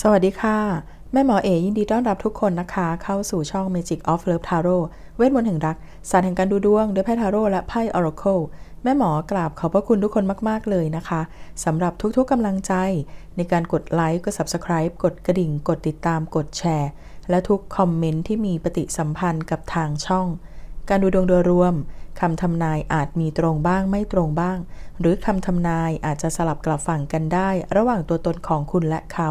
สวัสดีค่ะ แม่หมอเอยินดีต้อนรับทุกคนนะคะ เข้าสู่ช่อง Magic of Love Tarot เวทมนต์แห่งรัก ศาสตร์แห่งการดูดวงด้วยไพ่ทาโร่และไพ่ Oracle แม่หมอกราบขอบพระคุณทุกคนมาก ๆ เลยนะคะสำหรับทุกๆกำลังใจ ในการกดไลค์กด Subscribe กดกระดิ่ง กดติดตามกดแชร์ และทุกคอมเมนต์ที่มีปฏิสัมพันธ์กับทางช่อง การดูดวงโดยรวมคำทำนายอาจมีตรงบ้างไม่ตรงบ้าง หรือคำทำนายอาจจะสลับกลับฝั่งกันได้ ระหว่างตัวตนของคุณและเขา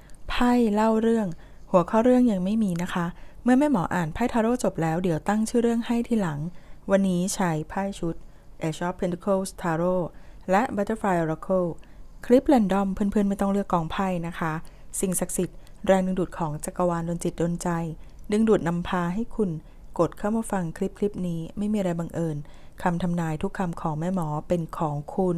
ไพ่เล่าเรื่อง หัวข้อเรื่องยังไม่มีนะคะ เมื่อแม่หมออ่านไพ่ทาโร่จบแล้ว เดี๋ยวตั้งชื่อเรื่องให้ทีหลัง วันนี้ใช้ไพ่ชุด Ace of Pentacles Tarot และ Butterfly Oracle คลิปแรนดอมเพื่อนๆไม่ต้องเลือกกองไพ่นะคะ สิ่งศักดิ์สิทธิ์แรงดึงดูดของจักรวาลดนจิตดนใจ ดึงดูดนำพาให้คุณกดเข้ามาฟังคลิปคลิปนี้ไม่มีอะไรบังเอิญคำทำนายทุกคำของแม่หมอเป็นของคุณ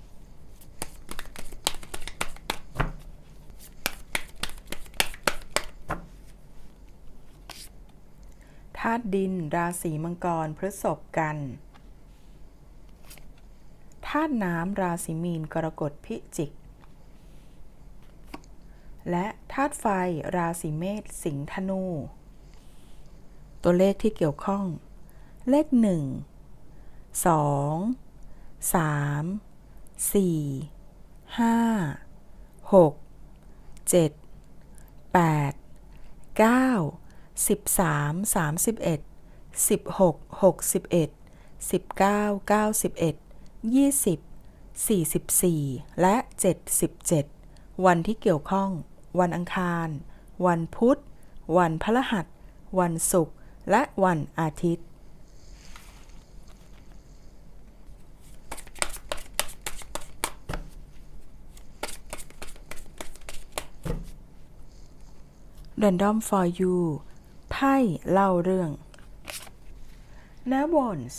าตุดิน ราศีมังกรพฤษภกันธาตุน้ำราศีมีนกรกฎพิจิก และธาตุไฟราศีเมษสิงห์ธนู ตัวเลขที่เกี่ยวข้อง เลข 1 2 3 4 5 6 7 8 9 13 31 16 61 19 91 20 44 และ 77 วันที่เกี่ยวข้อง วันอังคาร วันพุธ วันพฤหัส วันศุกร์ และวันอาทิตย์ Random for you พ่เล่าเรื่อง n e v o n s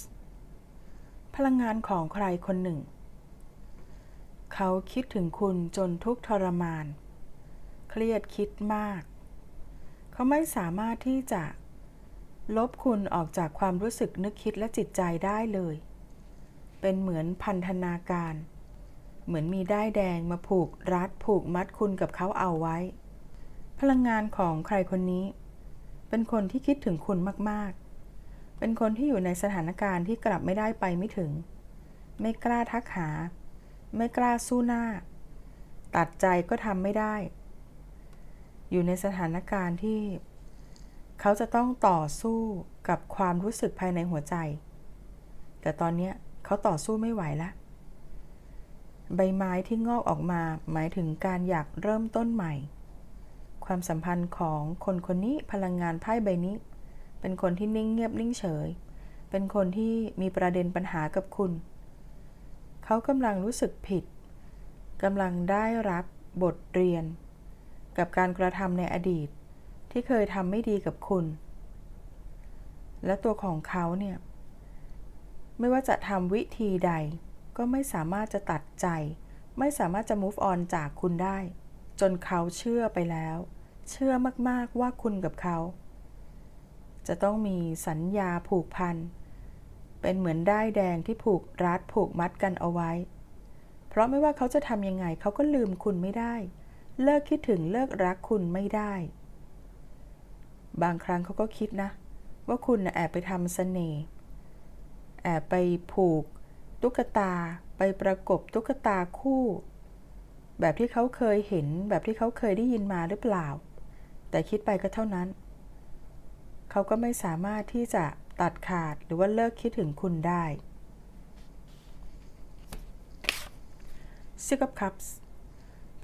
พลังงานของใครคนหนึ่ง เขาคิดถึงคุณจนทุกทรมาน เครียดคิดมาก เขาไม่สามารถที่จะ ลบคุณออกจากความรู้สึกนึกคิดและจิตใจได้เลย เป็นเหมือนพันธนาการ เหมือนมีได้ายแดงมาผูกรัดผูกมัดคุณกับเขาเอาไว้ พลังงานของใครคนนี้ เป็นคนที่คิดถึงคุณมากๆ เป็นคนที่อยู่ในสถานการณ์ที่กลับไม่ได้ไปไม่ถึง ไม่กล้าทักหา ไม่กล้าสู้หน้า ตัดใจก็ทำไม่ได้ อยู่ในสถานการณ์ที่ เขาจะต้องต่อสู้กับความรู้สึกภายในหัวใจ แต่ตอนนี้เขาต่อสู้ไม่ไหวแล้วใบไม้ที่งอกออกมาหมายถึงการอยากเริ่มต้นใหม่ ความสัมพันธ์ของคนคนนี้พลังงานไพ่ใบนี้ เป็นคนที่นิ่งเงียบนิ่งเฉย เป็นคนที่มีประเด็นปัญหากับคุณ เขากำลังรู้สึกผิดกำลังได้รับบทเรียน กับการกระทำในอดีต ที่เคยทำไม่ดีกับคุณ และตัวของเขาเนี่ย ไม่ว่าจะทำวิธีใด ก็ไม่สามารถจะตัดใจ ไม่สามารถจะ move on จากคุณได้ จนเขาเชื่อไปแล้ว เชื่อมากๆว่าคุณกับเขา จะต้องมีสัญญาผูกพัน เป็นเหมือนได้ายแดงที่ผูกรัดผูกมัดกันเอาไว้ เพราะไม่ว่าเขาจะทำยังไงเขาก็ลืมคุณไม่ได้ เลิกคิดถึงเลิกรักคุณไม่ได้ บางครั้งเขาก็คิดนะ ว่าคุณแอบไปทำเสน่ห์แอบไปผูก ตุ๊กตาไปประกบตุ๊กตาคู่ แบบที่เขาเคยเห็นแบบที่เขาเคยได้ยินมาหรือเปล่า แต่คิดไปก็เท่านั้น เขาก็ไม่สามารถที่จะตัดขาดหรือว่าเลิกคิดถึงคุณได้ Six of Cups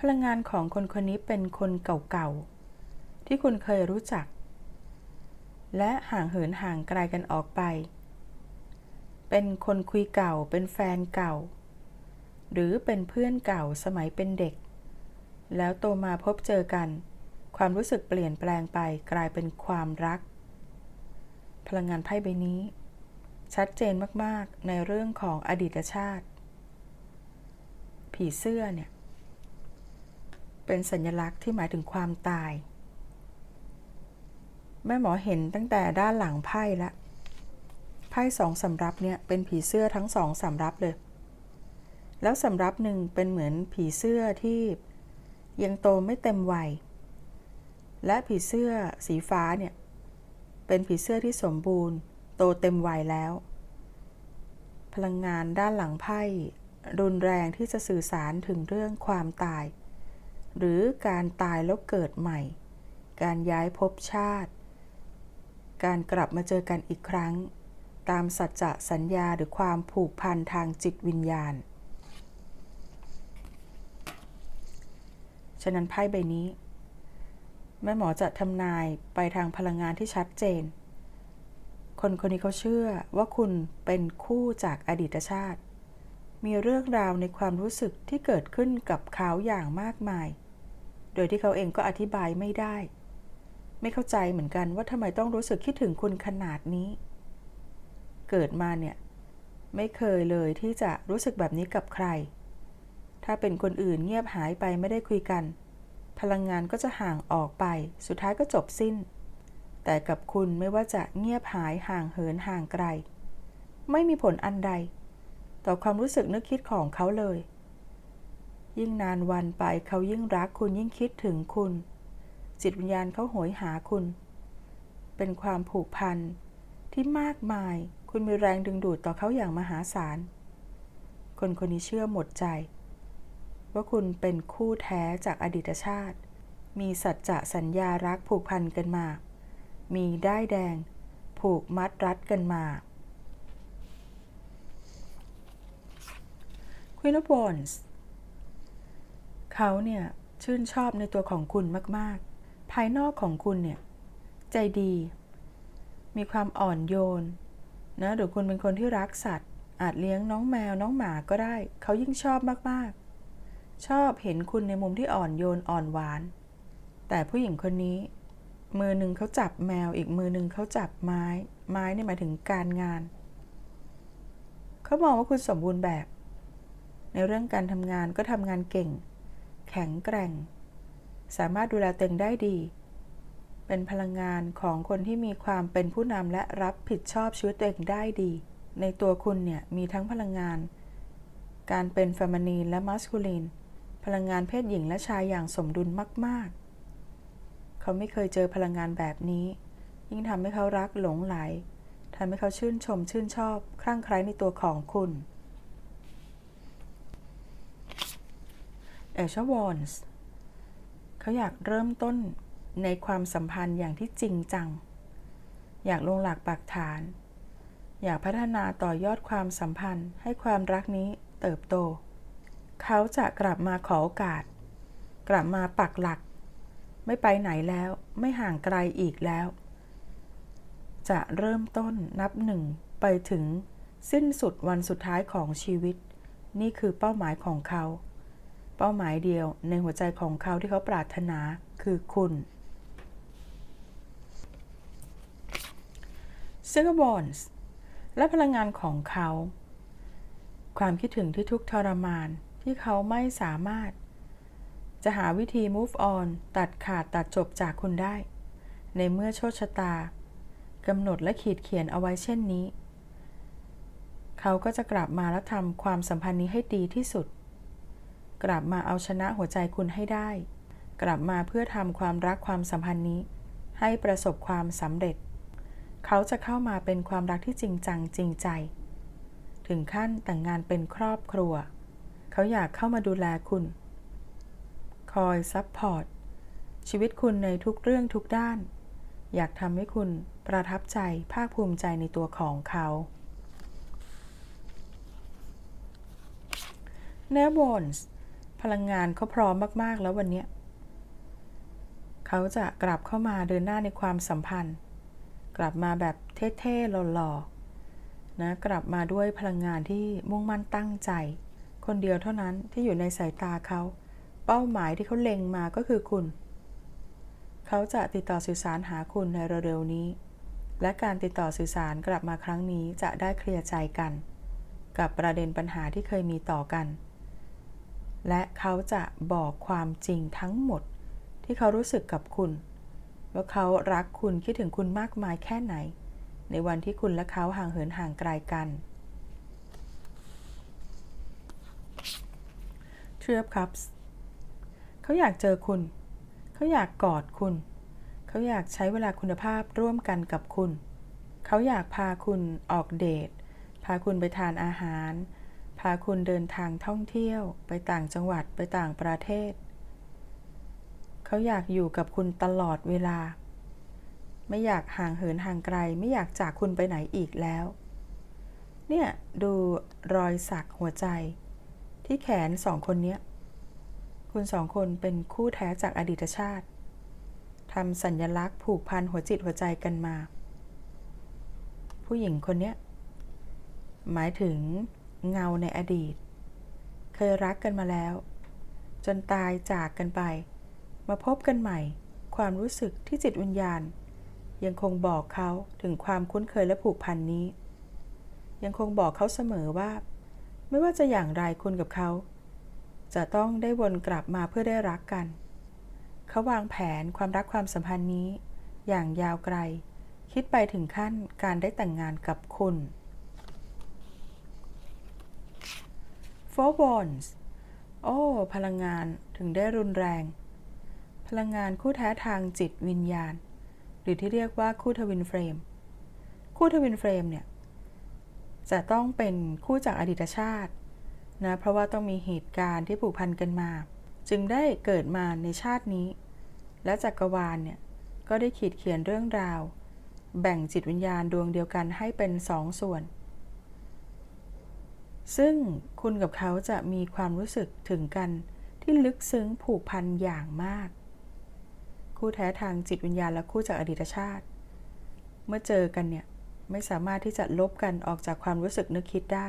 พลังงานของคนคนนี้เป็นคนเก่าๆ ที่คุณเคยรู้จัก และห่างเหินห่างไกลกันออกไป เป็นคนคุยเก่า เป็นแฟนเก่า หรือเป็นเพื่อนเก่าสมัยเป็นเด็ก แล้วโตมาพบเจอกัน ความรู้สึกเปลี่ยนแปลงไปกลายเป็นความรัก พลังงานไพ่ใบนี้ ชัดเจนมากๆในเรื่องของอดีตชาติ ผีเสื้อเนี่ย เป็นสัญลักษณ์ที่หมายถึงความตาย แม่หมอเห็นตั้งแต่ด้านหลังไพ่ละไพ่สองสำรับเนี่ยเป็นผีเสื้อทั้งสองสำรับเลย แล้วสำรับหนึ่งเป็นเหมือนผีเสื้อที่ยังโตไม่เต็มวัย และผีเสื้อสีฟ้าเนี่ย เป็นผีเสื้อที่สมบูรณ์ โตเต็มวัยแล้ว พลังงานด้านหลังไพ่รุนแรงที่จะสื่อสารถึงเรื่องความตาย หรือการตายแล้วเกิดใหม่ การย้ายภพชาติ การกลับมาเจอกันอีกครั้ง ตามสัจจะสัญญาหรือความผูกพันทางจิตวิญญาณ ฉะนั้นไพ่ใบนี้ แม่หมอจะทำนายไปทางพลังงานที่ชัดเจน คนคนนี้เขาเชื่อว่าคุณเป็นคู่จากอดีตชาติ มีเรื่องราวในความรู้สึกที่เกิดขึ้นกับเขาอย่างมากมาย โดยที่เขาเองก็อธิบายไม่ได้ ไม่เข้าใจเหมือนกันว่าทำไมต้องรู้สึกคิดถึงคุณขนาดนี้ เกิดมาเนี่ย ไม่เคยเลยที่จะรู้สึกแบบนี้กับใคร ถ้าเป็นคนอื่นเงียบหายไปไม่ได้คุยกัน พลังงานก็จะห่างออกไป สุดท้ายก็จบสิ้น แต่กับคุณไม่ว่าจะเงียบหายห่างเหินห่างไกล ไม่มีผลอันใด ต่อความรู้สึกนึกคิดของเขาเลย ยิ่งนานวันไปเขายิ่งรักคุณยิ่งคิดถึงคุณ จิตวิญญาณเขาโหยหาคุณ เป็นความผูกพันที่มากมาย คุณมีแรงดึงดูดต่อเขาอย่างมหาศาล คนคนนี้เชื่อหมดใจ ว่าคุณเป็นคู่แท้จากอดีตชาติ มีสัจจะสัญญารักผูกพันกันมา มีได้แดง ผูกมัดรัดกันมา Queen of Wands เขาเนี่ย ชื่นชอบในตัวของคุณมาก ๆ ภายนอกของคุณเนี่ย ใจดี มีความอ่อนโยนนะหรือคุณเป็นคนที่รักสัตว์ อาจเลี้ยงน้องแมวน้องหมาก็ได้ เขายิ่งชอบมาก ๆ ชอบเห็นคุณในมุมที่อ่อนโยนอ่อนหวาน แต่ผู้หญิงคนนี้ มือหนึ่งเขาจับแมวอีกมือหนึ่งเขาจับไม้ ไม้นี่หมายถึงการงาน เขามองว่าคุณสมบูรณ์แบบ ในเรื่องการทำงานก็ทำงานเก่ง แข็งแกร่ง สามารถดูแลตัวเองได้ดี เป็นพลังงานของคนที่มีความเป็นผู้นำและรับผิดชอบชีวิตตัวเองได้ดี ในตัวคุณเนี่ยมีทั้งพลังงาน การเป็นเฟมินีนและมัสคูลีน ลังงานเพศหญิงและชายอย่างสมดุลมาก ๆ เขาไม่เคยเจอพลังงานแบบนี้ ยิ่งทำให้เขารักหลงไหลทำให้เขาชื่นชมชื่นชอบ คลั่งไคล้ในตัวของคุณเอชวอนส์เขาอยากเริ่มต้นในความสัมพันธ์อย่างที่จริงจัง อยากลงหลักปักฐาน อยากพัฒนาต่อยอดความสัมพันธ์ให้ความรักนี้เติบโต เขาจะกลับมาขอโอกาส กลับมาปักหลัก ไม่ไปไหนแล้ว ไม่ห่างไกลอีกแล้ว จะเริ่มต้นนับหนึ่งไปถึงสิ้นสุดวันสุดท้ายของชีวิต นี่คือเป้าหมายของเขา เป้าหมายเดียวในหัวใจของเขาที่เขาปรารถนาคือคุณ s i g a b o n s และพลังงานของเขา ความคิดถึงที่ทุกทรมาน ที่เขาไม่สามารถ จะหาวิธี move on ตัดขาดตัดจบจากคุณได้ ในเมื่อโชคชะตากำหนดและขีดเขียนเอาไว้เช่นนี้ เขาก็จะกลับมาและทำความสัมพันธ์นี้ให้ดีที่สุด กลับมาเอาชนะหัวใจคุณให้ได้ กลับมาเพื่อทำความรักความสัมพันธ์นี้ ให้ประสบความสำเร็จ เขาจะเข้ามาเป็นความรักที่จริงจังจริงใจ ถึงขั้นแต่งงานเป็นครอบครัว เขาอยากเข้ามาดูแลคุณ คอยซัพพอร์ต ชีวิตคุณในทุกเรื่องทุกด้าน อยากทำให้คุณประทับใจภาคภูมิใจในตัวของเขาเนวอนส์พลังงานเขาพร้อมมาก ๆ แล้ววันนี้ เขาจะกลับเข้ามาเดินหน้าในความสัมพันธ์ กลับมาแบบเท่ ๆ หล่อ ๆ นะ กลับมาด้วยพลังงานที่มุ่งมั่นตั้งใจ คนเดียวเท่านั้นที่อยู่ในสายตาเขา เป้าหมายที่เขาเล็งมาก็คือคุณ เขาจะติดต่อสื่อสารหาคุณในเร็วๆนี้ และการติดต่อสื่อสารกลับมาครั้งนี้จะได้เคลียร์ใจกัน กับประเด็นปัญหาที่เคยมีต่อกัน และเขาจะบอกความจริงทั้งหมด ที่เขารู้สึกกับคุณ ว่าเขารักคุณคิดถึงคุณมากมายแค่ไหน ในวันที่คุณและเขาห่างเหินห่างไกลกัน t r i of Cups เขาอยากเจอคุณ เขาอยากกอดคุณ เขาอยากใช้เวลาคุณภาพร่วมกันกับคุณ เขาอยากพาคุณออกเดท พาคุณไปทานอาหาร พาคุณเดินทางท่องเที่ยว ไปต่างจังหวัดไปต่างประเทศ เขาอยากอยู่กับคุณตลอดเวลา ไม่อยากห่างเหินห่างไกล ไม่อยากจากคุณไปไหนอีกแล้ว เนี่ยดูรอยสักหัวใจ ที่แขนสองคนเนี้ย คุณสองคนเป็นคู่แท้จากอดีตชาติทำสัญญลักษณ์ผูกพันหัวจิตหัวใจกันมา ผู้หญิงคนเนี้ย หมายถึงเงาในอดีต เคยรักกันมาแล้ว จนตายจากกันไป มาพบกันใหม่ ความรู้สึกที่จิตวิญญาณ ยังคงบอกเขาถึงความคุ้นเคยและผูกพันนี้ ยังคงบอกเขาเสมอว่า ไม่ว่าจะอย่างไรคุณกับเขา จะต้องได้วนกลับมาเพื่อได้รักกัน เขาวางแผนความรักความสัมพันธ์นี้ อย่างยาวไกล คิดไปถึงขั้นการได้แต่งงานกับคุณ Four Wands โอ้ พลังงานถึงได้รุนแรง พลังงานคู่แท้ทางจิตวิญญาณ หรือที่เรียกว่าคู่ทวินเฟรม คู่ทวินเฟรมเนี่ย จะต้องเป็นคู่จากอดีตชาตินะเพราะว่าต้องมีเหตุการณ์ที่ผูกพันกันมา จึงได้เกิดมาในชาตินี้ และจักรวาลเนี่ยก็ได้ขีดเขียนเรื่องราว แบ่งจิตวิญญาณดวงเดียวกันให้เป็นสองส่วน ซึ่งคุณกับเขาจะมีความรู้สึกถึงกันที่ลึกซึ้งผูกพันอย่างมาก คู่แท้ทางจิตวิญญาณและคู่จากอดีตชาติ เมื่อเจอกันเนี่ย ไม่สามารถที่จะลบกันออกจากความรู้สึกนึกคิดได้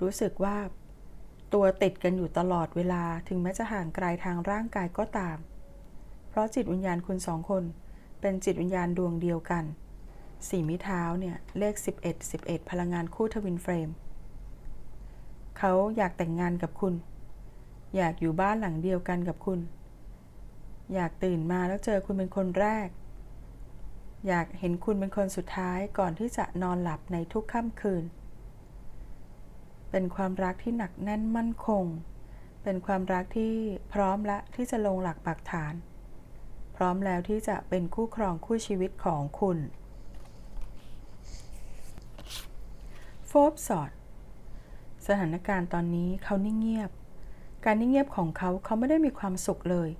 รู้สึกว่า ตัวติดกันอยู่ตลอดเวลาถึงแม้จะห่างไกลทางร่างกายก็ตาม เพราะจิตวิญญาณคุณสองคน เป็นจิตวิญญาณดวงเดียวกันสีมิเท้าเนี่ยเลข 11 11 พลังงานคู่ทวินเฟรม เขาอยากแต่งงานกับคุณ อยากอยู่บ้านหลังเดียวกันกับคุณ อยากตื่นมาแล้วเจอคุณเป็นคนแรก อยากเห็นคุณเป็นคนสุดท้ายก่อนที่จะนอนหลับในทุกค่ำคืน เป็นความรักที่หนักแน่นมั่นคง เป็นความรักที่พร้อมและที่จะลงหลักปักฐาน พร้อมแล้วที่จะเป็นคู่ครองคู่ชีวิตของคุณโฟบสอดสถานการณ์ตอนนี้เขานิ่งเงียบ การนิ่งเงียบของเขาเขาไม่ได้มีความสุขเลย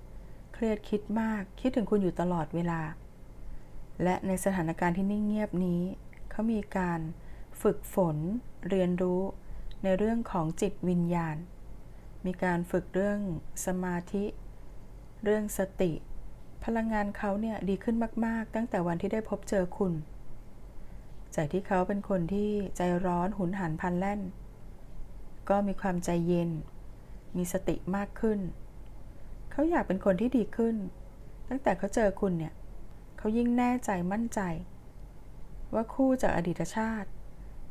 เครียดคิดมากคิดถึงคุณอยู่ตลอดเวลา และในสถานการณ์ที่นิ่งเงียบนี้ เขามีการฝึกฝน เรียนรู้ในเรื่องของจิตวิญญาณ มีการฝึกเรื่องสมาธิ เรื่องสติ พลังงานเขาเนี่ยดีขึ้นมาก ๆ ตั้งแต่วันที่ได้พบเจอคุณ จากที่เขาเป็นคนที่ใจร้อนหุนหันพันแล่น ก็มีความใจเย็น มีสติมากขึ้น เขาอยากเป็นคนที่ดีขึ้น ตั้งแต่เขาเจอคุณเนี่ย เขายิ่งแน่ใจมั่นใจ ว่าคู่จากอดีตชาติ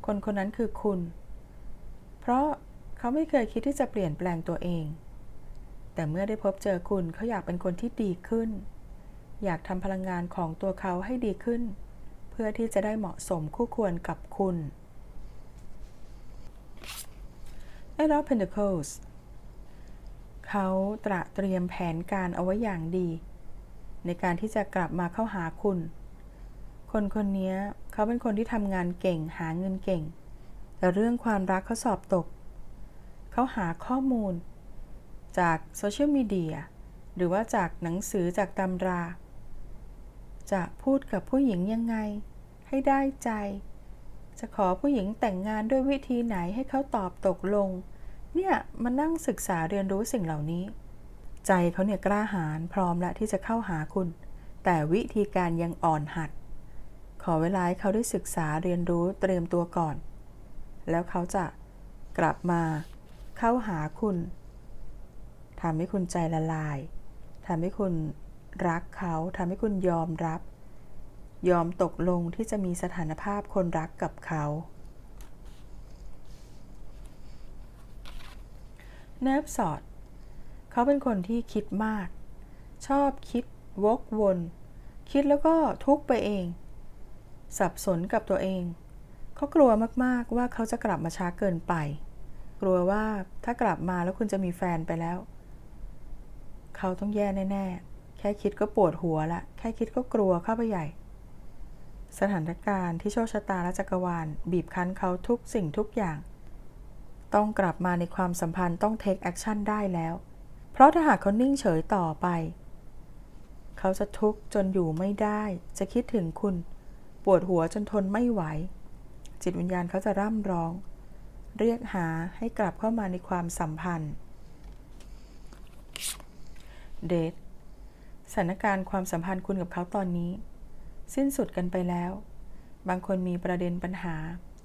คนคนนั้นคือคุณ เพราะเขาไม่เคยคิดที่จะเปลี่ยนแปลงตัวเอง แต่เมื่อได้พบเจอคุณเขาอยากเป็นคนที่ดีขึ้น อยากทำพลังงานของตัวเขาให้ดีขึ้น เพื่อที่จะได้เหมาะสมคู่ควรกับคุณ Eight of Pentacles เขาตระเตรียมแผนการเอาไว้อย่างดี ในการที่จะกลับมาเข้าหาคุณ คนคนนี้เขาเป็นคนที่ทำงานเก่งหาเงินเก่ง แต่เรื่องความรักเขาสอบตก เขาหาข้อมูล จากโซเชียลมีเดียหรือว่าจากหนังสือจากตำรา จะพูดกับผู้หญิงยังไง ให้ได้ใจ จะขอผู้หญิงแต่งงานด้วยวิธีไหนให้เขาตอบตกลง เนี่ยมานั่งศึกษาเรียนรู้สิ่งเหล่านี้ ใจเขาเนี่ยกล้าหาญพร้อมและที่จะเข้าหาคุณ แต่วิธีการยังอ่อนหัด ขอเวลาให้เขาได้ศึกษาเรียนรู้เตรียมตัวก่อน แล้วเขาจะกลับมาเข้าหาคุณทำให้คุณใจละลายทำให้คุณรักเขาทำให้คุณยอมรับ ยอมตกลงที่จะมีสถานภาพคนรักกับเขาเนิร์ฟสอด เขาเป็นคนที่คิดมาก ชอบคิดวกวน คิดแล้วก็ทุกไปเอง สับสนกับตัวเอง เขากลัวมากๆว่าเขาจะกลับมาช้าเกินไป กลัวว่าถ้ากลับมาแล้วคุณจะมีแฟนไปแล้ว เขาต้องแย่แน่ๆ แค่คิดก็ปวดหัวละ แค่คิดก็กลัวเข้าไปใหญ่ สถานการณ์ที่โชคชะตาและจักรวาล บีบคั้นเขาทุกสิ่งทุกอย่าง ต้องกลับมาในความสัมพันธ์ต้องเทคแอคชั่นได้แล้ว เพราะถ้าหากเขานิ่งเฉยต่อไป เขาจะทุกข์จนอยู่ไม่ได้ จะคิดถึงคุณ ปวดหัวจนทนไม่ไหว จิตวิญญาณเขาจะร่ำร้อง เรียกหาให้กลับเข้ามาในความสัมพันธ์เดทสถานการณ์ความสัมพันธ์คุณกับเขาตอนนี้ สิ้นสุดกันไปแล้ว บางคนมีประเด็นปัญหา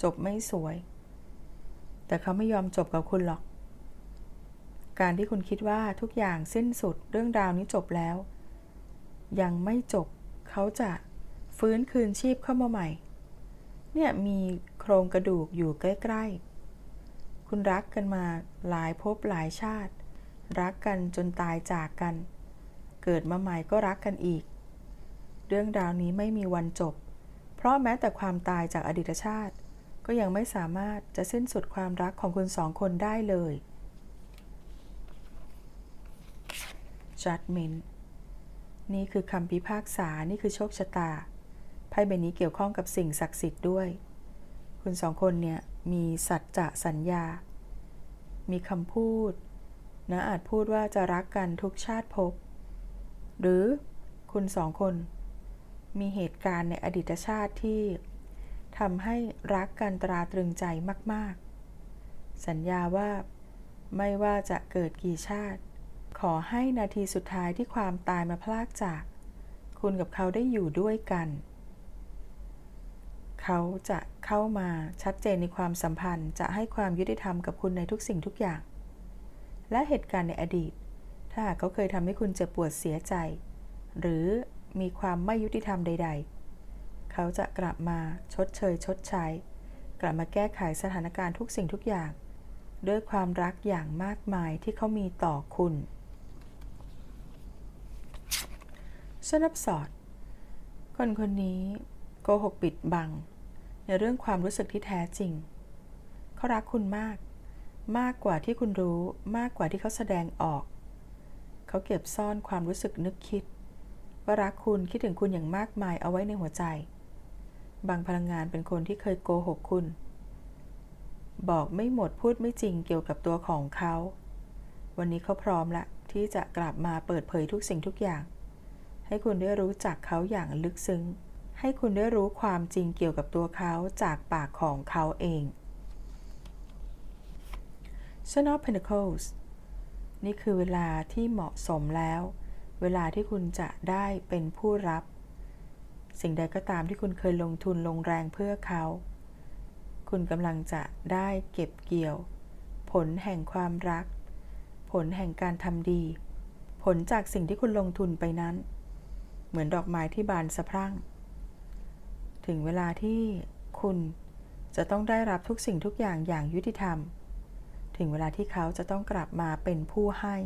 จบไม่สวย แต่เขาไม่ยอมจบกับคุณหรอก การที่คุณคิดว่าทุกอย่างสิ้นสุดเรื่องราวนี้จบแล้ว ยังไม่จบเขาจะฟื้นคืนชีพเข้ามาใหม่ เนี่ยมีโครงกระดูกอยู่ใกล้ ๆ คุณรักกันมาหลายภพหลายชาติ รักกันจนตายจากกัน เกิดมาใหม่ก็รักกันอีก เรื่องราวนี้ไม่มีวันจบ เพราะแม้แต่ความตายจากอดีตชาติ ก็ยังไม่สามารถจะสิ้นสุดความรักของคุณสองคนได้เลย judgment นี่คือคำพิพากษา นี่คือโชคชะตา ไพ่ใบนี้เกี่ยวข้องกับสิ่งศักดิ์สิทธิ์ด้วย คุณสองคนเนี่ยมีสัจจะสัญญา มีคำพูดนะอาจพูดว่าจะรักกันทุกชาติภพ หรือคุณสองคน มีเหตุการณ์ในอดีตชาติที่ทำให้รักกันตราตรึงใจมาก ๆ สัญญาว่าไม่ว่าจะเกิดกี่ชาติ ขอให้นาทีสุดท้ายที่ความตายมาพลากจาก คุณกับเขาได้อยู่ด้วยกัน เขาจะเข้ามาชัดเจนในความสัมพันธ์ จะให้ความยุติธรรมกับคุณในทุกสิ่งทุกอย่าง และเหตุการณ์ในอดีต ถ้าหากเขาเคยทำให้คุณเจ็บปวดเสียใจ หรือมีความไม่ยุติธรรมใด ๆ เขาจะกลับมาชดเชย ชดใช้ กลับมาแก้ไขสถานการณ์ทุกสิ่งทุกอย่าง ด้วยความรักอย่างมากมายที่เขามีต่อคุณ สนับสอด คนคนนี้โกหกปิดบัง ในเรื่องความรู้สึกที่แท้จริง เขารักคุณมาก มากกว่าที่คุณรู้ มากกว่าที่เขาแสดงออก เขาเก็บซ่อนความรู้สึกนึกคิด ว่ารักคุณคิดถึงคุณอย่างมากมายเอาไว้ในหัวใจ บางพลังงานเป็นคนที่เคยโกหกคุณ บอกไม่หมดพูดไม่จริงเกี่ยวกับตัวของเขา วันนี้เขาพร้อมละที่จะกลับมาเปิดเผยทุกสิ่งทุกอย่าง ให้คุณได้รู้จักเขาอย่างลึกซึ้ง ให้คุณได้รู้ความจริงเกี่ยวกับตัวเขาจากปากของเขาเอง Ten of Pentacles นี่คือเวลาที่เหมาะสมแล้ว เวลาที่คุณจะได้เป็นผู้รับ สิ่งใดก็ตามที่คุณเคยลงทุนลงแรงเพื่อเขา คุณกำลังจะได้เก็บเกี่ยว ผลแห่งความรัก ผลแห่งการทำดี ผลจากสิ่งที่คุณลงทุนไปนั้น เหมือนดอกไม้ที่บานสะพรั่ง ถึงเวลาที่คุณจะต้องได้รับทุกสิ่งทุกอย่างอย่างยุติธรรม ถึงเวลาที่เขาจะต้องกลับมาเป็นผู้ให้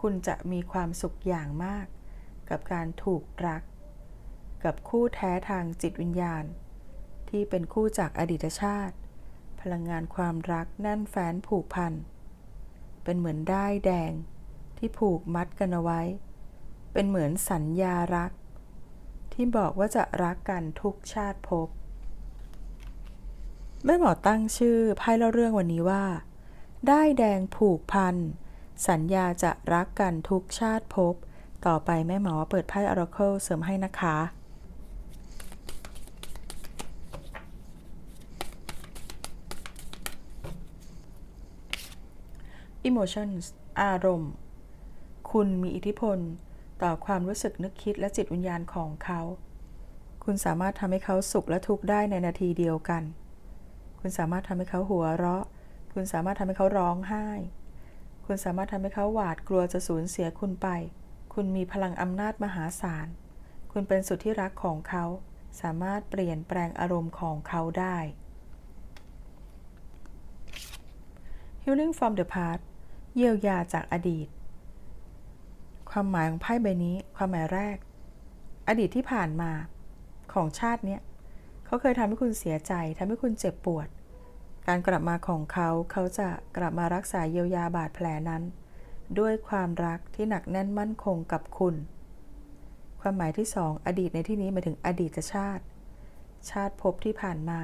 คุณจะมีความสุขอย่างมาก กับการถูกรัก กับคู่แท้ทางจิตวิญญาณ ที่เป็นคู่จากอดีตชาติ พลังงานความรักแน่นแฟ้นผูกพัน เป็นเหมือนได้แดงที่ผูกมัดกันเอาไว้ เป็นเหมือนสัญญารัก ที่บอกว่าจะรักกันทุกชาติภพแม่หมอตั้งชื่อไพ่เล่าเรื่องวันนี้ว่า ได้แดงผูกพัน สัญญาจะรักกันทุกชาติภพต่อไปแม่หมอเปิดไพ่ออราเคิลเสริมให้นะคะอิโมชั่นอารมณ์ คุณมีอิทธิพล ต่อความรู้สึกนึกคิดและจิตวิญญาณของเขา คุณสามารถทำให้เขาสุขและทุกข์ได้ในนาทีเดียวกัน คุณสามารถทำให้เขาหัวเราะ คุณสามารถทำให้เขาร้องไห้ คุณสามารถทำให้เขาหวาดกลัวจะสูญเสียคุณไป คุณมีพลังอำนาจมหาศาล คุณเป็นสุดที่รักของเขา สามารถเปลี่ยนแปลงอารมณ์ของเขาได้ Healing from the past เยียวยาจากอดีต ความหมายของไพ่ใบนี้ ความหมายแรก อดีตที่ผ่านมาของชาติเนี้ยเขาเคยทำให้คุณเสียใจทำให้คุณเจ็บปวด การกลับมาของเขาเขาจะกลับมารักษาเยียวยาบาดแผลนั้น ด้วยความรักที่หนักแน่นมั่นคงกับคุณ ความหมายที่สองอดีตในที่นี้หมายถึงอดีตชาติ ชาติภพที่ผ่านมา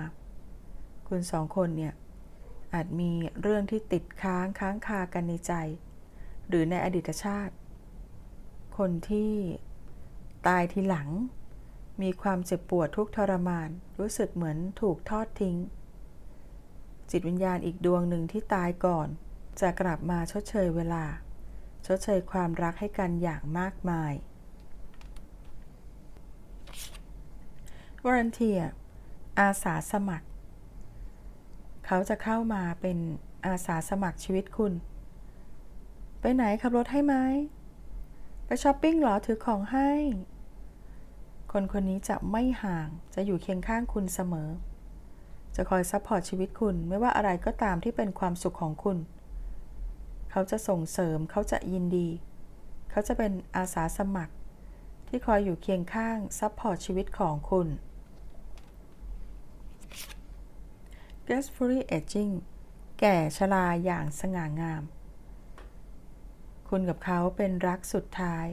คุณสองคนเนี่ยอาจมีเรื่องที่ติดค้างค้างคากันในใจ หรือในอดีตชาติ คนที่ตายทีหลัง มีความเจ็บปวดทุกทรมาน รู้สึกเหมือนถูกทอดทิ้ง จิตวิญญาณอีกดวงหนึ่งที่ตายก่อน จะกลับมาชดเชยเวลา ชดเชยความรักให้กันอย่างมากมาย Volunteer อาสาสมัคร เขาจะเข้ามาเป็นอาสาสมัครชีวิตคุณ ไปไหนขับรถให้ไหม ช้อปปิ้งหรอถือของให้ คนคนนี้จะไม่ห่างจะอยู่เคียงข้างคุณเสมอ จะคอยซัพพอร์ตชีวิตคุณไม่ว่าอะไรก็ตามที่เป็นความสุขของคุณ เขาจะส่งเสริมเขาจะยินดี เขาจะเป็นอาสาสมัคร ที่คอยอยู่เคียงข้างซัพพอร์ตชีวิตของคุณ gracefully aging แก่ชราอย่างสง่างาม คุณกับเขาเป็นรักสุดท้าย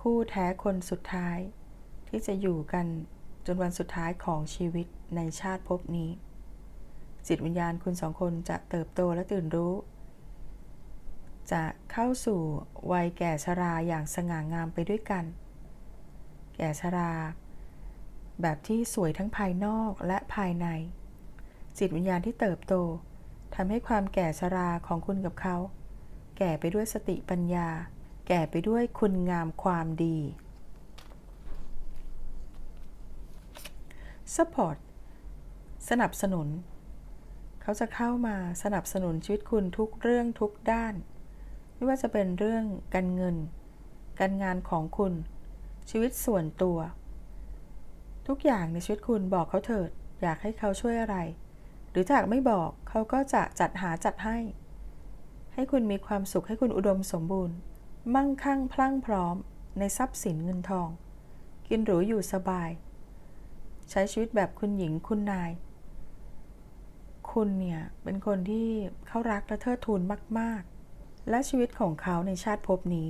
คู่แท้คนสุดท้าย ที่จะอยู่กันจนวันสุดท้ายของชีวิตในชาติภพนี้ จิตวิญญาณคุณสองคนจะเติบโตและตื่นรู้ จะเข้าสู่วัยแก่ชราอย่างสง่างามไปด้วยกัน แก่ชรา แบบที่สวยทั้งภายนอกและภายใน จิตวิญญาณที่เติบโตทำให้ความแก่ชราของคุณกับเขา แก่ไปด้วยสติปัญญา แก่ไปด้วยคุณงามความดี Support สนับสนุน เขาจะเข้ามาสนับสนุนชีวิตคุณทุกเรื่องทุกด้าน ไม่ว่าจะเป็นเรื่องการเงิน การงานของคุณ ชีวิตส่วนตัว ทุกอย่างในชีวิตคุณบอกเขาเถิด อยากให้เขาช่วยอะไร หรือถ้าหากไม่บอกเขาก็จะจัดหาจัดให้ ให้คุณมีความสุขให้คุณอุดมสมบูรณ์ มั่งคั่งพลั่งพร้อม ในทรัพย์สินเงินทอง กินหรูอยู่สบาย ใช้ชีวิตแบบคุณหญิงคุณนาย คุณเนี่ยเป็นคนที่เขารักและเทิดทูนมาก ๆ และชีวิตของเขาในชาติภพนี้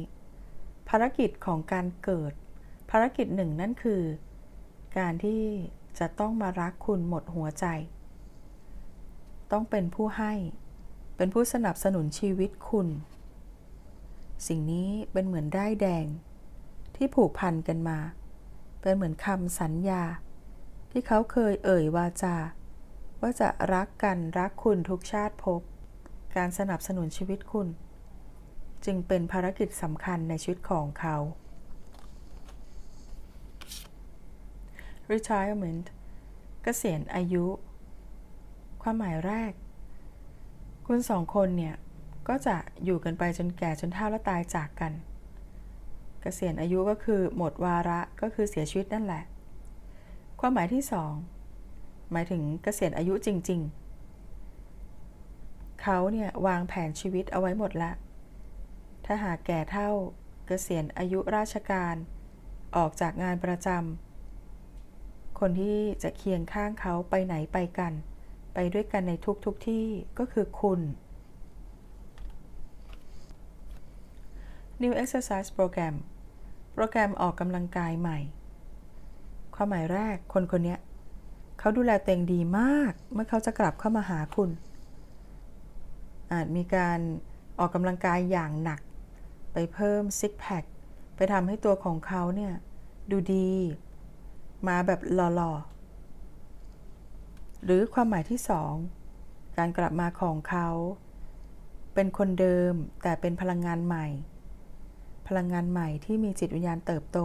ภารกิจของการเกิด ภารกิจหนึ่งนั่นคือ การที่จะต้องมารักคุณหมดหัวใจ ต้องเป็นผู้ให้ เป็นผู้สนับสนุนชีวิตคุณ สิ่งนี้เป็นเหมือนได้แดง ที่ผูกพันกันมา เป็นเหมือนคำสัญญา ที่เขาเคยเอ่ยวาจา ว่าจะรักกันรักคุณทุกชาติภพการสนับสนุนชีวิตคุณ จึงเป็นภารกิจสำคัญในชีวิตของเขา retirement เกษียณอายุ ความหมายแรก คุณสองคนเนี่ย ก็จะอยู่กันไปจนแก่จนเฒ่าและตายจากกันเกษียณอายุก็คือหมดวาระก็คือเสียชีวิตนั่นแหละ ความหมายที่สองหมายถึงเกษียณอายุจริง ๆ เขาเนี่ยวางแผนชีวิตเอาไว้หมดแล้วถ้าหากแก่เท่าเกษียณอายุราชการ ออกจากงานประจำคนที่จะเคียงข้างเขาไปไหนไปกัน ไปด้วยกันในทุกทุกที่ก็คือคุณ New Exercise Program โปรแกรมออกกำลังกายใหม่ ความหมายแรกคนคนนี้เขาดูแลตัวเองดีมาก เมื่อเขาจะกลับเข้ามาหาคุณ อาจมีการออกกำลังกายอย่างหนัก ไปเพิ่มซิกแพคไปทำให้ตัวของเขาเนี่ย ดูดี มาแบบหล่อๆ หรือความหมายที่สองการกลับมาของเขา เป็นคนเดิมแต่เป็นพลังงานใหม่ พลังงานใหม่ที่มีจิตวิญญาณเติบโต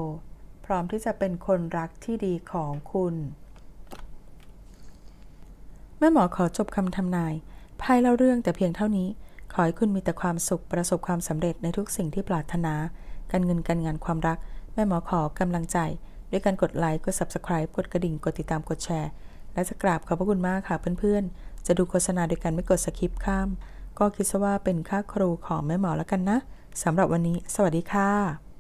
พร้อมที่จะเป็นคนรักที่ดีของคุณ แม่หมอขอจบคำทำนายไพ่เล่าเรื่องแต่เพียงเท่านี้ ขอให้คุณมีแต่ความสุขประสบความสำเร็จในทุกสิ่งที่ปรารถนา การเงินการงานความรัก แม่หมอขอกำลังใจ ด้วยการกดไลค์กด Subscribe กดกระดิ่งกดติดตามกดแชร์ และจะกราบขอบพระคุณมากค่ะเพื่อนๆ จะดูโฆษณาโดยการไม่กดสคริปข้าม ก็คิดซะว่าเป็นค่าครูของแม่หมอแล้วกันนะสำหรับวันนี้ สวัสดีค่ะ